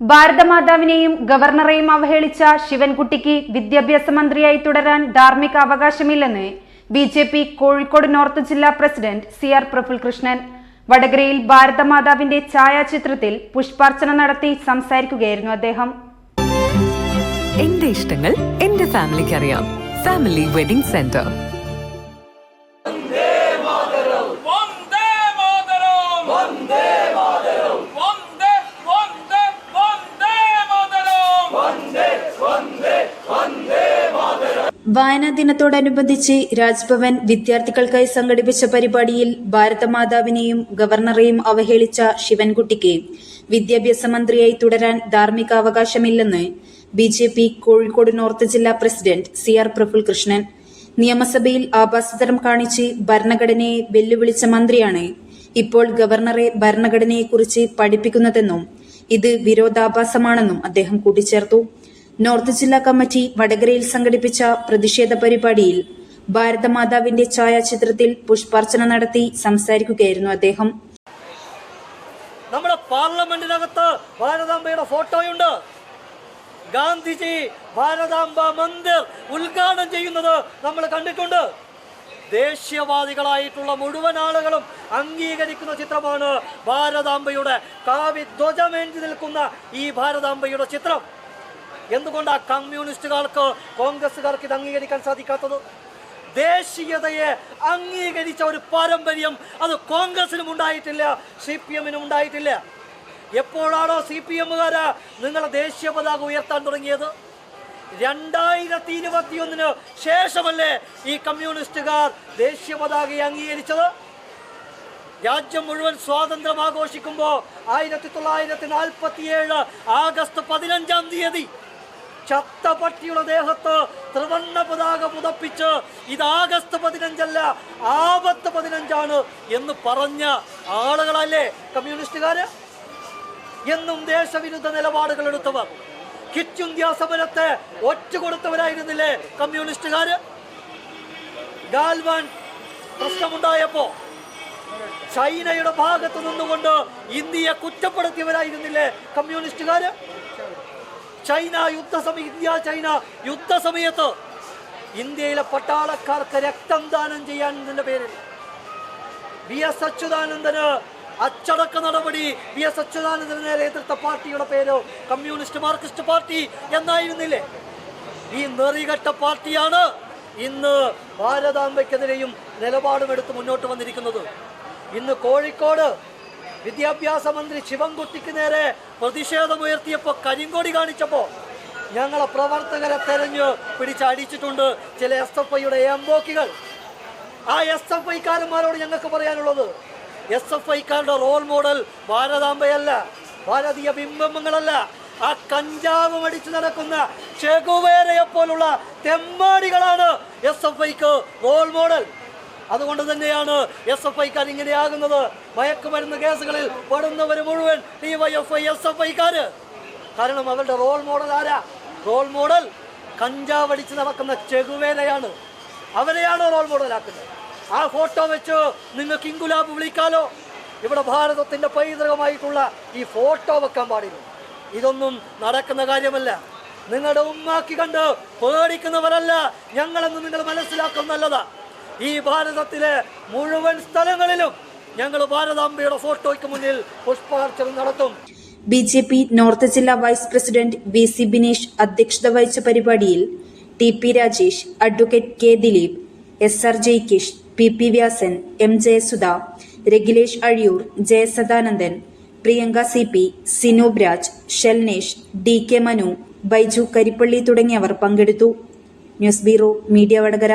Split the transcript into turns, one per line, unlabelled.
ഭാരതമാതാവിനെയും ഗവർണറെയും അവഹേളിച്ച ശിവൻകുട്ടിക്ക് വിദ്യാഭ്യാസ മന്ത്രിയായി തുടരാൻ ധാർമ്മിക അവകാശമില്ലെന്ന് B J P Kozhikode north ജില്ലാ president C R Praful Krishnan വടകരയിൽ ഭാരതമാതാവിന്റെ ഛായാചിത്രത്തിൽ പുഷ്പാർച്ചന നടത്തി സംസാരിക്കുകയായിരുന്നു അദ്ദേഹം.
എന്റെ ഇഷ്ടങ്ങൾ എന്റെ ഫാമിലിക്ക് അറിയാം ഫാമിലി വെഡിംഗ് സെന്റർ.
വായനാ ദിനത്തോടനുബന്ധിച്ച് രാജ്ഭവൻ വിദ്യാർത്ഥികൾക്കായി സംഘടിപ്പിച്ച പരിപാടിയിൽ ഭാരതമാതാവിനെയും ഗവർണറെയും അവഹേളിച്ച ശിവൻകുട്ടിക്ക് വിദ്യാഭ്യാസ മന്ത്രിയായി തുടരാൻ ധാർമ്മിക അവകാശമില്ലെന്ന് B J P Kozhikode north ജില്ലാ president C R Praful Krishnan നിയമസഭയിൽ ആഭാസതരം കാണിച്ച് ഭരണഘടനയെ വെല്ലുവിളിച്ച മന്ത്രിയാണ് ഇപ്പോൾ ഗവർണറെ ഭരണഘടനയെക്കുറിച്ച് പഠിപ്പിക്കുന്നതെന്നും ഇത് വിരോധാഭാസമാണെന്നും അദ്ദേഹം കൂട്ടിച്ചേർത്തു. നോർത്ത് ജില്ലാ കമ്മിറ്റി വടകരയിൽ സംഘടിപ്പിച്ച പ്രതിഷേധ പരിപാടിയിൽ ഭാരതമാതാവിന്റെ ഛായാചിത്രത്തിൽ പുഷ്പാർച്ചന നടത്തി സംസാരിക്കുകയായിരുന്നു അദ്ദേഹം.
നമ്മുടെ പാർലമെന്റിനകത്ത് ഭാരതാംബയുടെ ഫോട്ടോയുണ്ട്. ഗാന്ധിജി ഭാരതാംബ മന്ദിർ ഉദ്ഘാടനം ചെയ്യുന്നത് നമ്മൾ കണ്ടിട്ടുണ്ട്. ദേശീയവാദികളായിട്ടുള്ള മുഴുവൻ ആളുകളും അംഗീകരിക്കുന്ന ചിത്രമാണ് ഭാരതാംബയുടെ കാവ്യധ്വജമേന്തി നിൽക്കുന്ന ഈ ഭാരതാംബയുടെ ചിത്രം. എന്തുകൊണ്ടാണ് കമ്മ്യൂണിസ്റ്റുകാർക്ക് കോൺഗ്രസ്സുകാർക്ക് ഇത് അംഗീകരിക്കാൻ സാധിക്കാത്തത്? ദേശീയതയെ അംഗീകരിച്ച ഒരു പാരമ്പര്യം അത് കോൺഗ്രസിനും ഉണ്ടായിട്ടില്ല സി പി എമ്മിനും ഉണ്ടായിട്ടില്ല. എപ്പോഴാണോ സി പി എമ്മുകാര് നിങ്ങളെ ദേശീയ പതാക ഉയർത്താൻ തുടങ്ങിയത്? രണ്ടായിരത്തി ഇരുപത്തിയൊന്നിന് ശേഷമല്ലേ ഈ കമ്മ്യൂണിസ്റ്റുകാർ ദേശീയ പതാകയെ അംഗീകരിച്ചത്? രാജ്യം മുഴുവൻ സ്വാതന്ത്ര്യം ആഘോഷിക്കുമ്പോൾ ആയിരത്തി തൊള്ളായിരത്തി നാൽപ്പത്തിയേഴ് ആഗസ്റ്റ് പതിനഞ്ചാം തീയതി ചത്ത പട്ടിയുടെ ദേഹത്ത് ത്രിവർണ പതാക പുതപ്പിച്ച് ഇത് ആഗസ്റ്റ് പതിനഞ്ചല്ല ആപത്ത് പതിനഞ്ചാണ് എന്ന് പറഞ്ഞ ആളുകളല്ലേ കമ്മ്യൂണിസ്റ്റുകാര്? എന്നും ദേശവിരുദ്ധ നിലപാടുകൾ എടുത്തവർ. കിറ്റ് ഇന്ത്യ സമരത്തെ ഒറ്റ കൊടുത്തവരായിരുന്നില്ലേ കമ്മ്യൂണിസ്റ്റുകാര്? ഗാൽവാൻ പ്രശ്നമുണ്ടായപ്പോ ചൈനയുടെ ഭാഗത്ത് നിന്നുകൊണ്ട് ഇന്ത്യയെ കുറ്റപ്പെടുത്തിയവരായിരുന്നില്ലേ കമ്മ്യൂണിസ്റ്റുകാര്? ചൈന യുദ്ധസമയ ഇന്ത്യ ചൈന യുദ്ധസമയത്ത് ഇന്ത്യയിലെ പട്ടാളക്കാർക്ക് രക്തം ദാനം ചെയ്യാൻ പേരിൽ വി എസ് അച്യുതാനന്ദന് അച്ചടക്ക നടപടി. വി എസ് അച്യുതാനന്ദന് എതിർത്ത പാർട്ടിയുടെ പേര് കമ്മ്യൂണിസ്റ്റ് മാർക്സിസ്റ്റ് പാർട്ടി എന്നായിരുന്നില്ലേ? ഈ നെറികെട്ട പാർട്ടിയാണ് ഇന്ന് ഭാരതാംബയ്ക്കെതിരെയും നിലപാടുമെടുത്ത് മുന്നോട്ട് വന്നിരിക്കുന്നത്. ഇന്ന് കോഴിക്കോട് വിദ്യാഭ്യാസ മന്ത്രി ശിവൻകുട്ടിക്ക് നേരെ പ്രതിഷേധമുയർത്തിയപ്പോൾ കരിങ്കൊടി കാണിച്ചപ്പോൾ ഞങ്ങളെ പ്രവർത്തകരെ തെരഞ്ഞു പിടിച്ചടിച്ചിട്ടുണ്ട്. ചില എസ് എഫ് ഐയുടെ എംബോക്കികൾ ആ എസ് എഫ് ഐക്കാരന്മാരോട് ഞങ്ങൾക്ക് പറയാനുള്ളത് എസ് എഫ് ഐക്കാരുടെ റോൾ മോഡൽ ഭാരതാംബയല്ല ഭാരതീയ ബിംബങ്ങളല്ല. ആ കഞ്ചാവ് അടിച്ചു നടക്കുന്ന ചെകുവേരയെ പോലുള്ള തെമ്മാടികളാണ് എസ് എഫ് ഐക്ക് റോൾ മോഡൽ അതുകൊണ്ട് തന്നെയാണ് എസ് എഫ് ഐക്കാർ ഇങ്ങനെയാകുന്നത്. മയക്കുമരുന്ന് കേസുകളിൽ പെടുന്നവർ മുഴുവൻ D Y F I S F ഐക്കാർ കാരണം അവരുടെ റോൾ മോഡൽ ആരാ? റോൾ മോഡൽ കഞ്ചാവടിച്ച് നടക്കുന്ന ചെകുവേലയാണ്. അവരെയാണ് റോൾ മോഡലാക്കുന്നത് ആ ഫോട്ടോ വെച്ച് നിങ്ങൾക്ക് ഇങ്കുലാബ് വിളിക്കാലോ? ഇവിടെ ഭാരതത്തിന്റെ പൈതൃകമായിട്ടുള്ള ഈ ഫോട്ടോ വെക്കാൻ പാടില്ല. ഇതൊന്നും നടക്കുന്ന കാര്യമല്ല. നിങ്ങളുടെ ഉമ്മാക്കി കണ്ട് പേടിക്കുന്നവരല്ല. ഞങ്ങളെന്ന് നിങ്ങൾ മനസ്സിലാക്കുന്ന നല്ലതാ. ഈ ഭാരതത്തിലെ മുഴുവൻ സ്ഥലങ്ങളിലും ഞങ്ങൾ ഭാരതാംബയുടെ ഫോട്ടോയ്ക്ക് മുന്നിൽ പുഷ്പാർച്ചന നടത്തും.
ബി ജെ പി നോർത്ത് ജില്ലാ vice president V C Binesh അധ്യക്ഷത വഹിച്ച പരിപാടിയിൽ T P Rajesh advocate K Dileep S R Jaikish P P Vyasan M Jayasudha Ragilesh Azhiyur Jayasadanandan Priyanka C P Sinoob Raj Shelnesh D K Manu Baiju Karippally തുടങ്ങിയവർ പങ്കെടുത്തു. News bureau media Vadakara.